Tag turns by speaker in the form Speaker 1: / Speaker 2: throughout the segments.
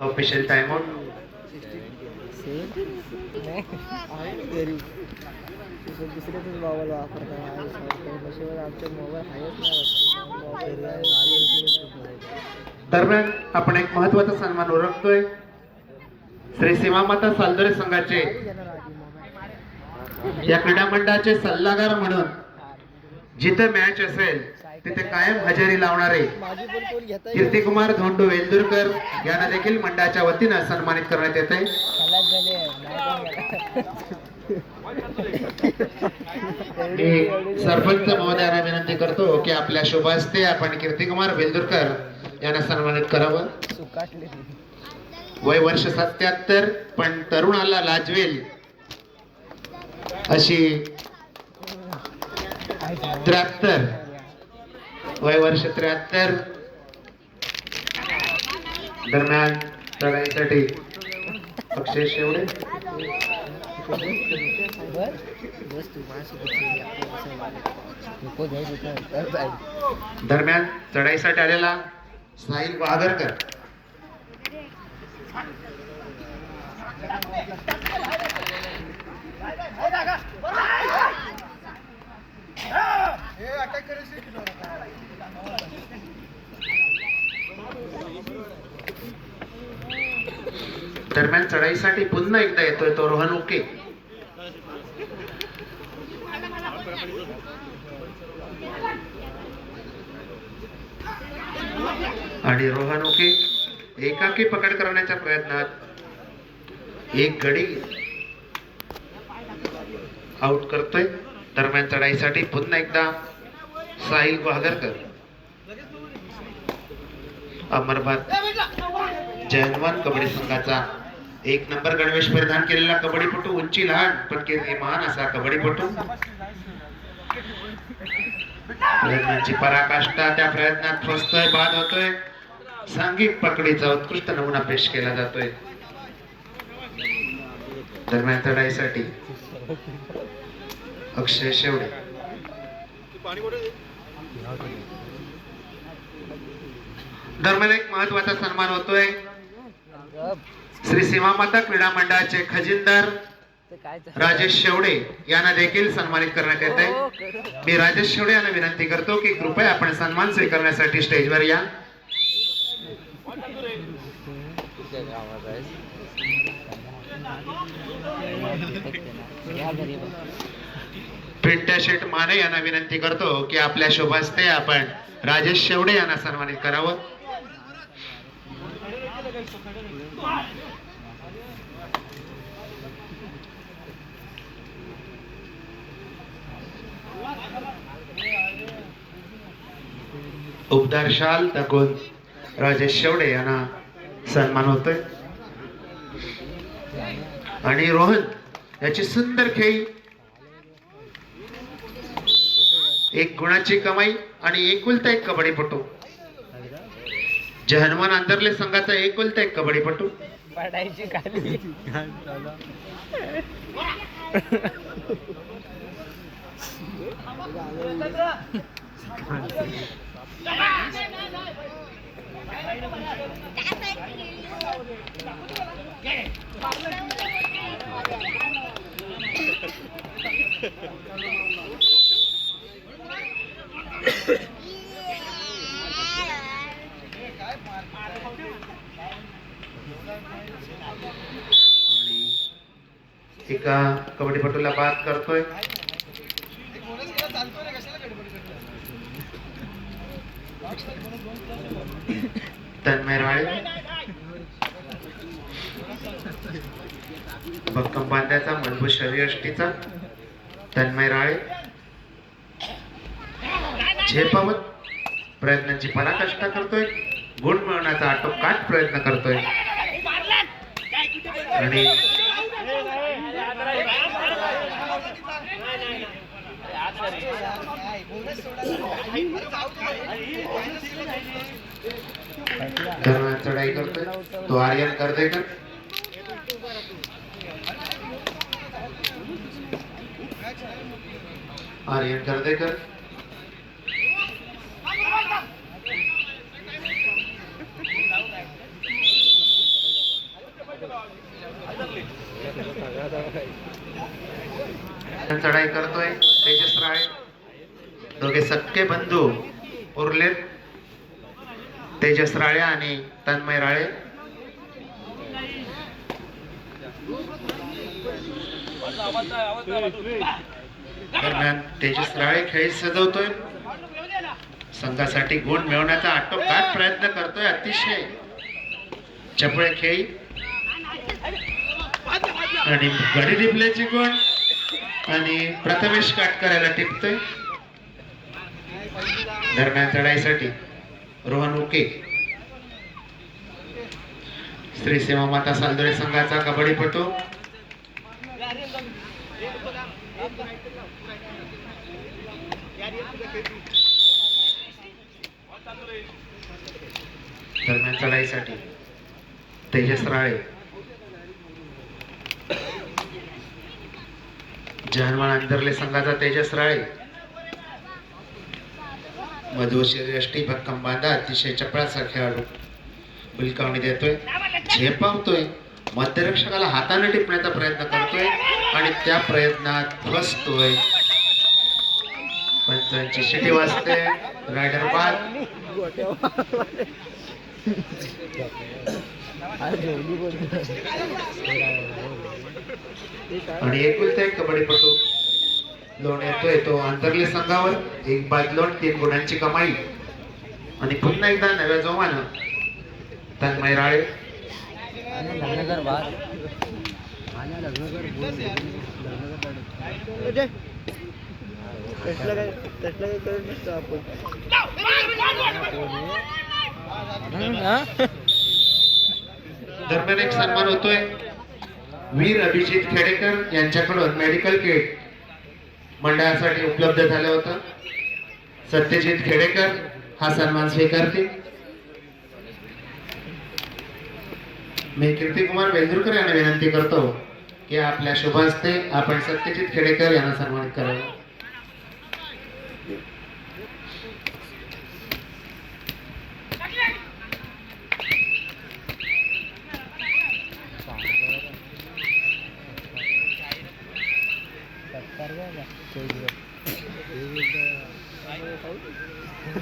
Speaker 1: Official time out
Speaker 2: mobile वापरता mobile
Speaker 1: दरम्यान आपण एक महत्त्वाचा सन्मान ओळखतोय. श्री सीमामाता सालदरे संघाचे या क्रीडा मंडळाचे सल्लागार म्हणून जिथे मॅच असेल तिथे कायम हजेरी लावणारे कीर्तिकुमार धोंडू वेलदुरकर यांना देखील मंडळाच्या वतीनं सन्मानित करण्यात येते सरपंच महोदयांना विनंती करतो की आपल्या शुभ हस्ते आपण कीर्तिकुमार वेलदुरकर यांना सन्मानित करावं. वय वर्ष सत्याहत्तर पण तरुणाला लाजवेल अशी त्र्याहत्तर. वय वर्ष त्र्याहत्तर. दरम्यान चढाईसाठी अक्षय शेवडे दरम्यान चढाईसाठी आलेला साहिल वागरकर दरम्यान चढाईसाठी पुन्हा एकदा येतोय तो रोहन ओके आणि रोहन ओके एकाकी पकड करण्याच्या प्रयत्नात एक गडी आउट करतोय. दरम्यान चढाईसाठी पुन्हा एकदा साहिल गुहागरकर अमरबाद जयनवान कबड्डी संघाचा एक नंबर गणवेश परिधान केलेला कबड्डीपटू उंची लहान पण महान असा कबड्डीपटू. प्रयत्नांची पराकाष्ठा त्या प्रयत्नात फसतोय बाद होतोय. सांघिक पकडीचा उत्कृष्ट नमुना पेश केला जातोय. दरम्यान चढाईसाठी अक्षय शेवडे. दरम्यान एक महत्त्वाचा सन्मान होतोय. श्री सीमामाता क्रीडा मंडळाचे खजिनदार राजेश शेवडे यांना देखील सन्मानित करण्यात येत आहे मी राजेश शेवडे यांना विनंती करतो की कृपया आपण सन्मान स्वीकारण्यासाठी स्टेजवर या. पिंट्या शेठ माने यांना विनंती करतो की आपल्या शुभास्ते आपण राजेश शेवडे यांना सन्मानित करावं. उबदार शाल दाखवून राजेश शेवडे यांना सन्मान होतोय. आणि रोहन याची सुंदर खेळी. एक गुणाची कमाई आणि एकुलता एक कबड्डीपटू. जे हनुमान आंतरले संघाचा एकुलता एक कबड्डीपटू
Speaker 2: पडायची खाली
Speaker 1: आणि एका कबड्डीपटूला बाद करतोय. तन्मय राळे भक्कम बांध्याचा मजबूत शरीर यष्टीचा तन्मय राळे झेपावत. प्रयत्नांची पराकाष्ठा करतोय. गुण मिळवण्याचा आटोकाट प्रयत्न करतोय. आणि ट्राई करते तो आर्यन कर देगा। आर्यन कर देकर चढाई कर तो तेजस राय। तो सबके बंधु उरलेत तेजस राळे आणि तन्मय राळे. दरम्यान तेजस राळे खेळी सजवतोय. संघासाठी गुण मिळवण्याचा आटोकाट प्रयत्न करतोय अतिशय. चपळे खेळी. आणि गडी टिपल्याचे गुण. आणि प्रथमेश काटकऱ्याला टिपतोय. दरम्यान चढाईसाठी रोहन उके श्री सेवा माता सालदोळे संघाचा कबड्डीपटू दरम्यान चढाईसाठी तेजस राळे. जहनवान अंतरले संघाचा तेजस राळे. मधुशीर भक्कम बांधा अतिशय चपळाचा खेळाडू बिलकावणी देतोय झेपावतोय मध्यरक्षकाला हाताने टिपण्याचा प्रयत्न करतोय आणि त्या प्रयत्नात फसतोय. पंचांची शिटी वाजते रायडर बाद आणि एकुलता एक कबड्डीपटू लोण येतोय तो आंतरले संघावर. एक बाद लोण तीन गुणांची कमाई. आणि पुन्हा एकदा नव्या जोमानं तन्मय राळे. दरम्यान एक सन्मान होतोय. वीर अभिजित खेडेकर यांच्याकडून मेडिकल किट मंडळासाठी उपलब्ध झालं होतं. सत्यजित खेडेकर हा सन्मान स्वीकारतील. मी कीर्तिकुमार वेंद्रुकर यांना विनंती करतो की आपल्या शुभ हस्ते आपण सत्यजित खेडेकर यांना सन्मानित करावं.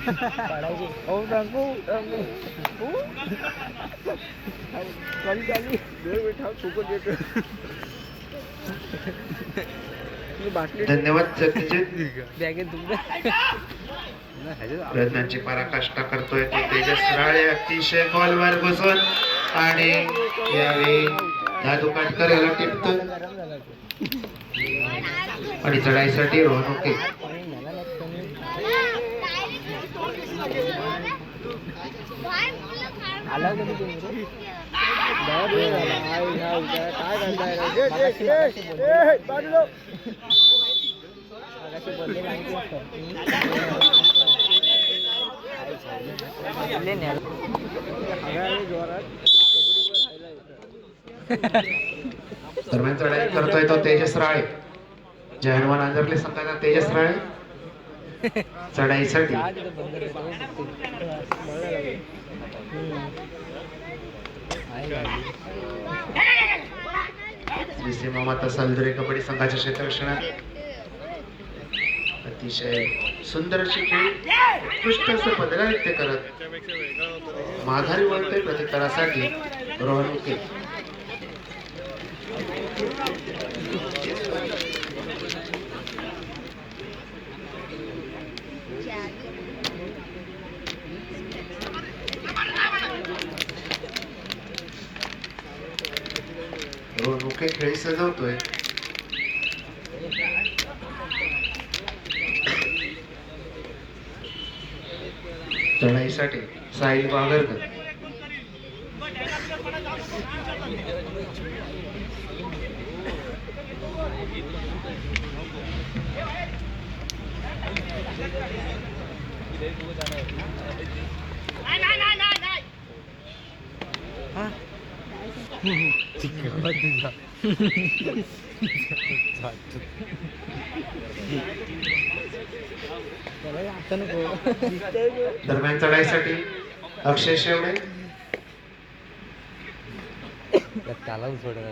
Speaker 2: पडायची.
Speaker 3: हो? बैठा येतो मी बाटली
Speaker 1: धन्यवाद सत्यजित
Speaker 2: बॅगेत
Speaker 1: प्रयत्नांची पराकाष्ठा करतोय तो तेजस राळे. अतिशय बॉलवर घुसून आणि यावेळी दादू काटकर याला
Speaker 2: झाला
Speaker 1: आणि चढाईसाठी रोहन ओके. दरम्यान चढाई करतोय तो तेजस राळे. जय हनुमान आंजरले संघाचा तेजस राळे. चढाईसाठी
Speaker 2: का तिथं बंद करतो?
Speaker 3: मला लागलं.
Speaker 2: हम्म. आहे गाडी.
Speaker 1: श्री सीमा माता सालदुरे कबड्डी संघाच्या क्षेत्ररक्षणात अतिशय सुंदर अशी खेळ उत्कृष्ट असं पदरारित्य करत. माघारी वळते प्रतिकारासाठी रोहन उके रोहन उके खेळी सजवतोय. चढाईसाठी साहिल बागरकर
Speaker 2: त्याला आता नको
Speaker 3: दिसतंय बघ.
Speaker 1: दरम्यान चढाईसाठी अक्षय शेवडे.
Speaker 2: त्याला सोडणार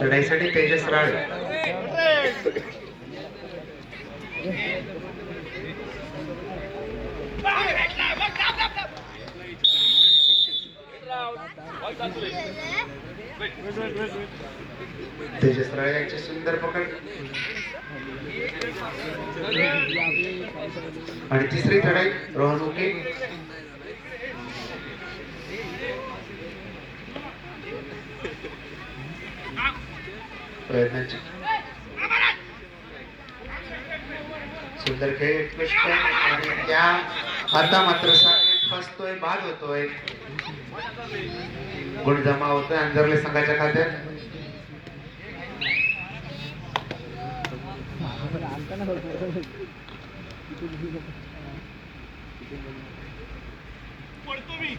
Speaker 1: लढाईसाठी तेजस राळ तेजस राळ यांची सुंदर पकड. आणि तिसरी चढाई रोहन उके प्रयत्नाची. सुंदर खेळ उत्कृष्ट आणि त्या आता मात्र साकेत फसतोय बाद होतोय. गुण जमा होतोय अंजरले संघाच्या खात्यात.
Speaker 3: पडतो मी.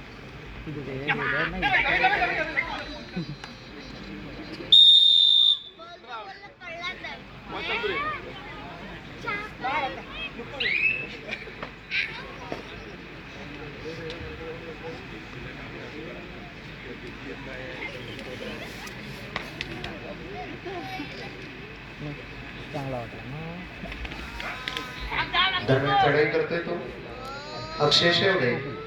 Speaker 2: चांगला होता
Speaker 1: दरम्यान चढाई करतोय तो. अक्षय शेवडे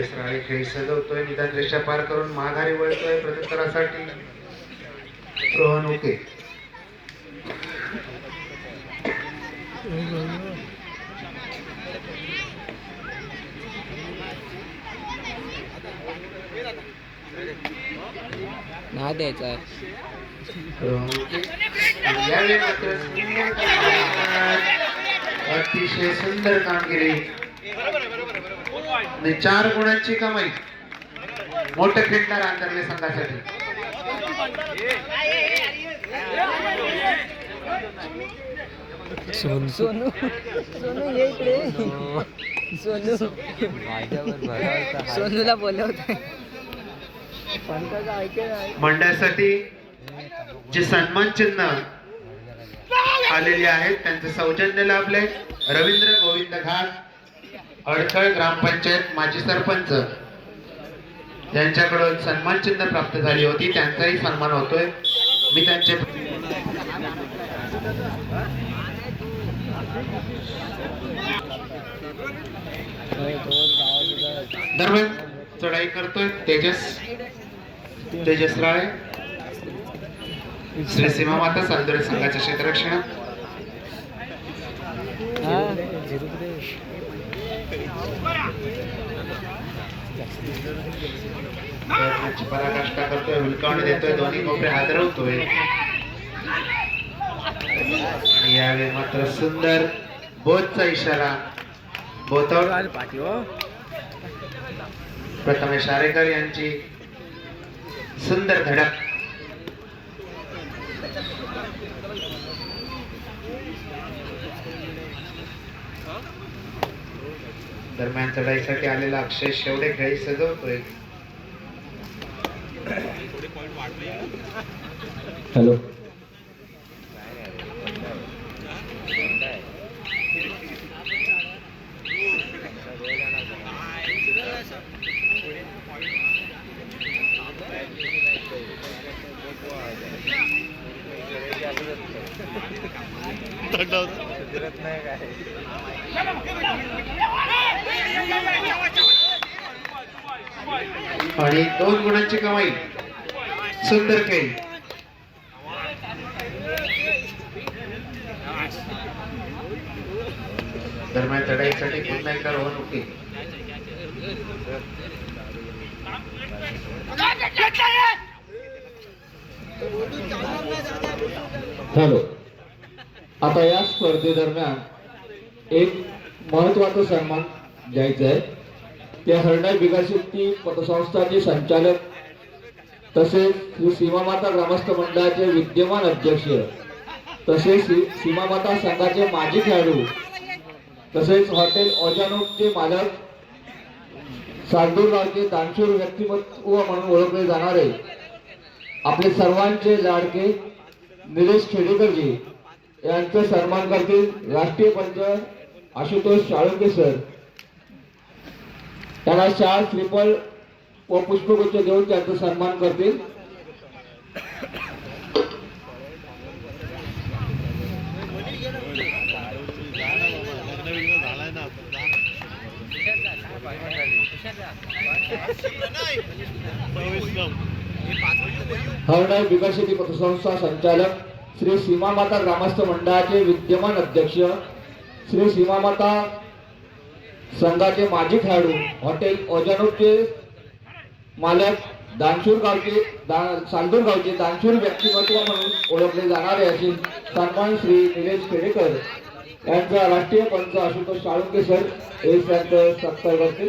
Speaker 1: राळे खेळी सजवतोय निदान रेषा पार करून माघारी वळतोय प्रत्युत्तरासाठी. रोहन ओके.
Speaker 2: नाही द्यायचा
Speaker 1: यावेळी मात्र. अतिशय सुंदर कामगिरी. आणि चार गुणांची कमाई मोठं खेळणार आंतरले संघासाठी.
Speaker 2: सोनू.
Speaker 3: सोनू सोनू ये इकडे. सोनू. सोनूला बोलवत
Speaker 1: मंडळासाठी जे सन्मान चिन्ह आलेले आहेत त्यांचे सौजन्य लाभले. रवींद्र गोविंद घाट अडथळ ग्रामपंचायत माजी सरपंच यांच्याकडून सन्मान चिन्ह प्राप्त झाली होती त्यांचाही सन्मान होतोय. मी त्यांचे दरम्यान चढाई करतोय तेजस तेजस राळे. श्री सीमा माता सालदरे संघाच्या क्षेत्ररक्षण पराकाष्ठा करतोय हुलकावणी हो. देतोय दोन्ही कोपरे हादरवतोय आणि यावेळी मात्र सुंदर बोधचा इशारा बोथावर प्रथमेश आरेकर यांची सुंदर धडक. दरम्यान चढाईसाठी आलेला अक्षय शेवडे खेळी सजवतोय.
Speaker 4: हॅलो
Speaker 1: आणि दोन गुणांची कमाई सुंदर खेळी दरम्यान चढाईसाठी पुन्हा एकदा रोहन उके
Speaker 4: हॅलो आता या स्पर्धेदरम्यान एक महत्त्वाचा सन्मान द्यायचा आहे. ते हरणाई विकासशक्ती पतसंस्थाचे संचालक तसेच श्री सीमामाता ग्रामस्थ मंडळाचे विद्यमान अध्यक्ष तसेच सीमामाता संघाचे माजी खेळाडू तसेच हॉटेल ओजानोकचे मालक गावचे दानशूर व्यक्तिमत्व म्हणून ओळखले जाणारे आपले सर्वांचे लाडके निलेश खेडेकरजी यांचा सन्मान करतील राष्ट्रीय पंच आशुतोष साळुंके सर. त्यांना शाल श्रीफळ व पुष्पगुच्छ देऊन त्यांचा सन्मान करतील. हरणाई शेती पतसंस्था संचालक श्री सीमामाता ग्रामस्थ मंडळाचे विद्यमान अध्यक्ष श्री सीमामाता संघाचे माजी खेळाडू हॉटेल ओजानूरचे मालक दानशूर गावचे दा सांदूर गावचे दानशूर व्यक्तिमत्व म्हणून ओळखले जाणारे असे सन्मान श्री निलेश खेडेकर यांचा राष्ट्रीय पंच आशुतोष साळुंके सर हे त्यांचं सत्कार करतील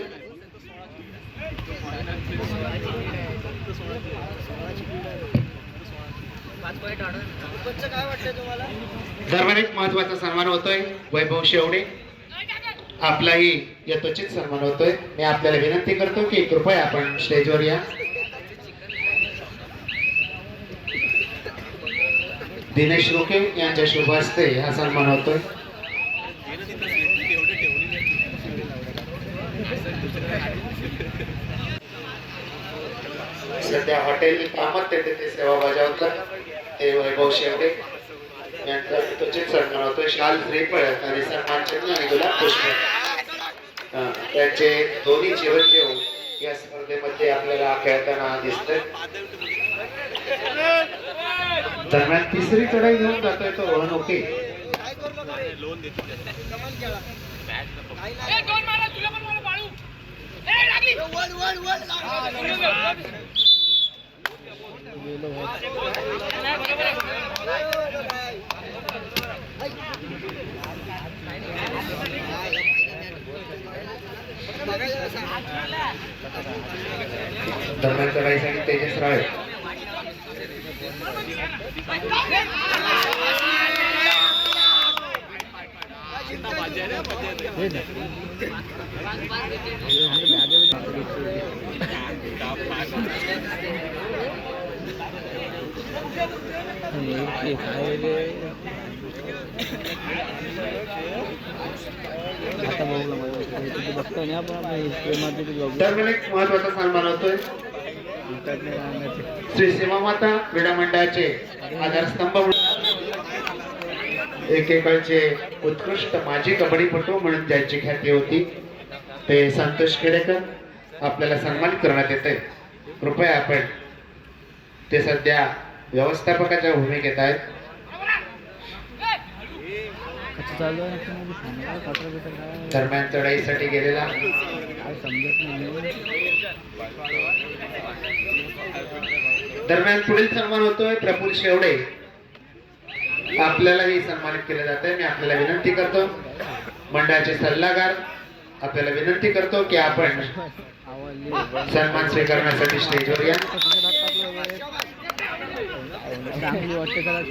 Speaker 3: काय वाटतंय तुम्हाला?
Speaker 1: दरम्यान एक महत्त्वाचा सन्मान होतोय. वैभव शेवडे आपलाही या त्वचित सन्मान होतोय. मी आपल्याला विनंती करतो की कृपया आपण स्टेजवर या. दिनेश रोके यांच्या शुभ हस्ते हा सन्मान होतोय. सध्या हॉटेल कामात ते सेवा बजावतात ते वैभव यांचा सन्मान होतोय. शाल श्रीफळ आणि सन्मान चिन्ह आणि गुलाब पुष्प. हा, त्यांचे दोन्ही जीवन जेव या स्पर्धेमध्ये आपल्याला खेळताना दिसतंय. दरम्यान तिसरी चढाई घेऊन जातोय तो रोहन ओके.
Speaker 3: काय गेलो नका रे.
Speaker 1: दरम्यान तेजस राळे
Speaker 2: आता बघू आपण
Speaker 1: एक महत्त्वाचा सन्मान होतोय श्री सीमामाता क्रीडा मंडळाचे आधारस्तंभ म्हणून. एकेकाळचे उत्कृष्ट माजी कबड्डीपटू म्हणून ज्यांची ख्याती होती ते संतोष खेडेकर आपल्याला सन्मानित करण्यात येते कृपया आपण ते सध्या व्यवस्थापकाच्या भूमिकेत आहेत. दरम्यान चढाईसाठी गेलेला. दरम्यान पुढील सन्मान होतोय प्रफुल शेवडे. आपल्यालाही सन्मानित केलं जात आहे मी आपल्याला विनंती करतो. मंडळाचे सल्लागार आपल्याला विनंती करतो की आपण सन्मान स्वीकारण्यासाठी स्टेजवर या.
Speaker 2: चांगली वाटते त्याला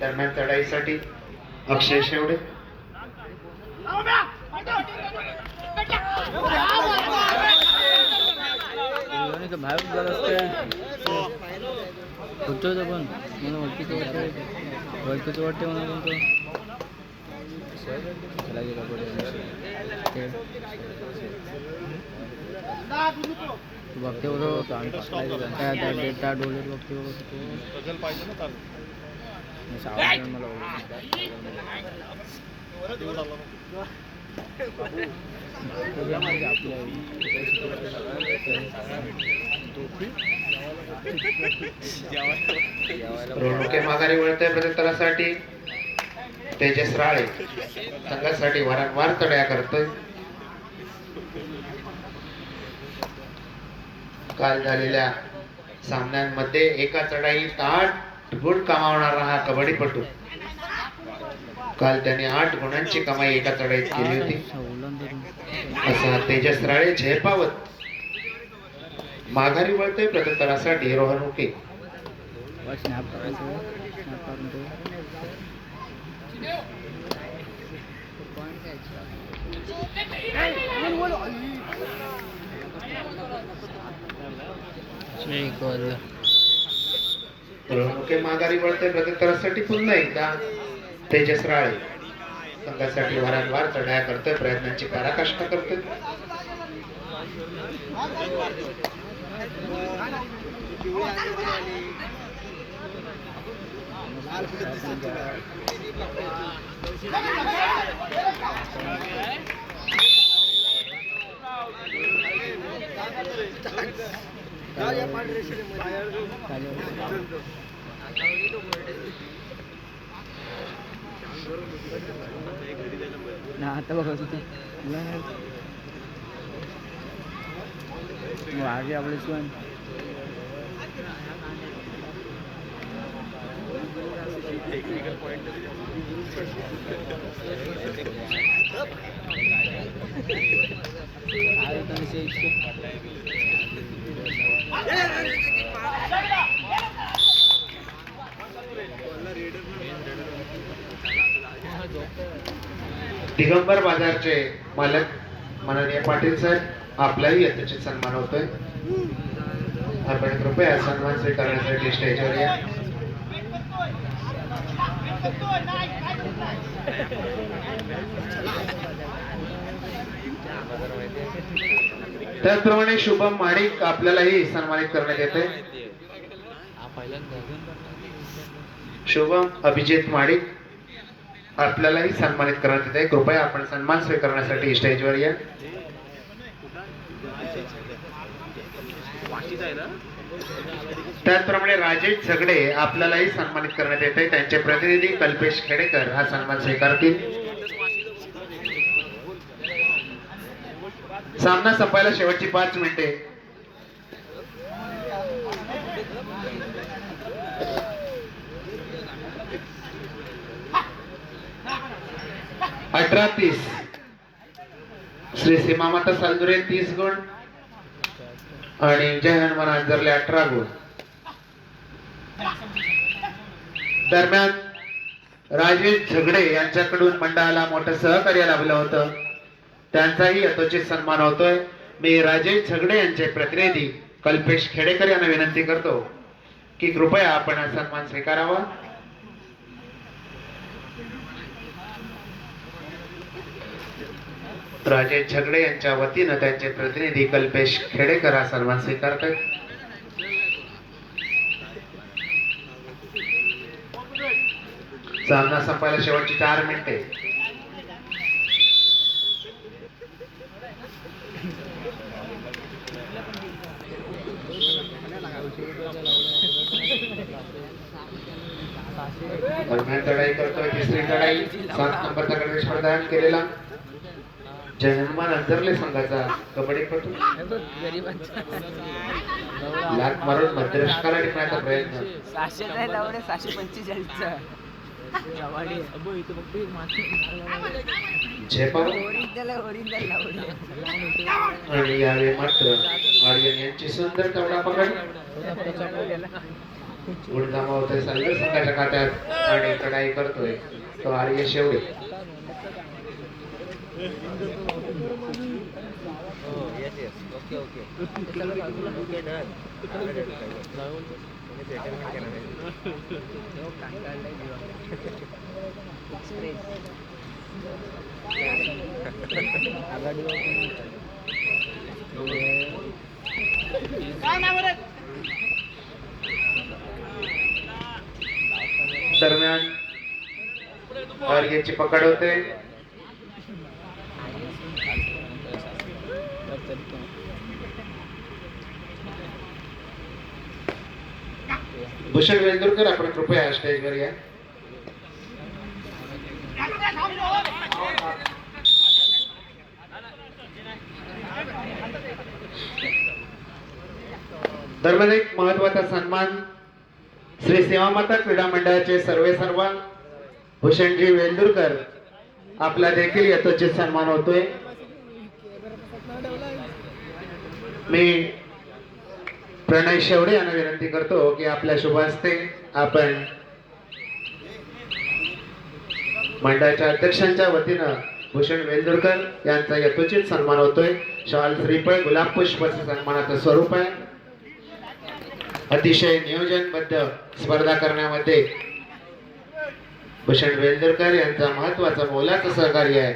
Speaker 1: दरम्यान चढाईसाठी अक्षय शेवडे.
Speaker 2: बाहेर गेला असते पण. मला वाटतं वाटते पण गेला तू बघते बरोबर आम्ही काय त्या डेटा बघते बघ तू सावधान मला
Speaker 1: ऋणुके माघारी तेजस राळे. संघासाठी वारंवार चढ्या करतोय. काल झालेल्या सामन्यांमध्ये एका चढाईत आठ गुण कमावणारा हा कबड्डीपटू. काल त्याने आठ गुणांची कमाई एका चढाईत केली होती. असा तेजस राळे झेपावत. माघारी वळतोय प्रत्युत्तरासाठी रोहन उके.
Speaker 2: एक गोल
Speaker 1: रोहन माघारी वळते प्रत्युत्तरासाठी पुन्हा एकदा तेजस राळे संघासाठी वारंवार चढाया करतोय प्रयत्नांची पराकाष्ठा करतोय.
Speaker 2: ना आता बघा आगे आपले शिवाय आहे तर विषय
Speaker 1: दिगंबर बाजारचे मालक माननीय पाटील साहेब आपलाही यथोचित सन्मान होतोय. आपण कृपया सन्मान स्वीकारण्यासाठी स्टेजवर या त्याचप्रमाणे शुभम माडिक आपल्यालाही सन्मानित करण्यात येते शुभम अभिजित माडिक आपल्यालाही सन्मानित करण्यात येते कृपया आपण सन्मान स्वीकारण्यासाठी स्टेजवर या. त्याचप्रमाणे राजेश झगडे आपल्यालाही सन्मानित करण्यात येते त्यांचे प्रतिनिधी कल्पेश खेडेकर हा सन्मान स्वीकारतील. सामना संपायला शेवटची पाच मिनिटे. अठरा तीस. श्री सीमामाता सालदुरे तीस गुण. आणि जय हनुमान आंजरले अठरा गुण. दरम्यान राजेश झगडे यांच्याकडून मंडळाला मोठं सहकार्य लाभलं होतं. त्यांचाही यथोचित सन्मान होतोय. मी राजेश झगडे यांचे प्रतिनिधी कल्पेश खेडेकर यांना विनंती करतो की कृपया आपण हा सन्मान स्वीकारावा. राजेश झगडे यांच्या वतीनं त्यांचे प्रतिनिधी कल्पेश खेडेकर हा सन्मान स्वीकारतात सामना संपायला शेवटची चार मिनिटे दरम्यान चढाई करतोय. तिसरी चढाई सात नंबरचा गणेश प्रदान केलेला. जय हनुमान अंतरले संघाचा कबड्डीपटू लाट मारून मध्यरक्षकाला टिपण्याचा प्रयत्न.
Speaker 2: सहाशे नाही लावले सहाशे पंचेचाळीसचा.
Speaker 1: आणि यावेळी मात्र आर्यन यांची सुंदर तेवढा पकड. गुण जमावतोय संघ संघाच्या खात्यात आणि चढाई करतोय तो आर्य शेवडे दरम्यान आर्यची पकड होते. भूषण वेंदुरकर आपण कृपया स्टेजवर या. दरम्यान एक महत्त्वाचा सन्मान श्री सेवामाता क्रीडा मंडळाचे सर्वे सर्व भूषणजी वेंदुरकर आपला देखील यथोचित सन्मान होतोय. मी प्रणय शेवडे यांना विनंती करतो की आपल्या शुभ हस्ते आपण मंडळाच्या अध्यक्षांच्या वतीनं भूषण वेंदुरकर यांचा यथोचित सन्मान होतोय. शाल श्रीफळ गुलाब पुष्प सन्मानाचं स्वरूप आहे. अतिशय नियोजनबद्ध स्पर्धा करण्यामध्ये भूषण वेलदरकर यांचा महत्त्वाचा मोलाचं सहकार्य आहे.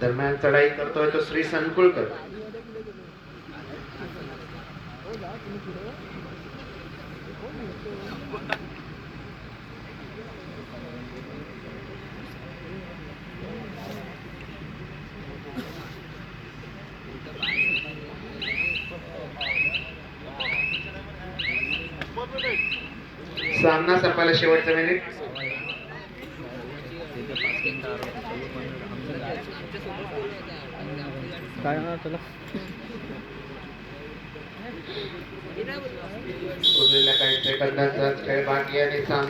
Speaker 1: दरम्यान चढाई करतोय तो श्री संकुळकर संपायला शेवटचं मिनिट
Speaker 2: चालू काय
Speaker 1: काही सेकंदाचा खेळ बाकी आणि सामना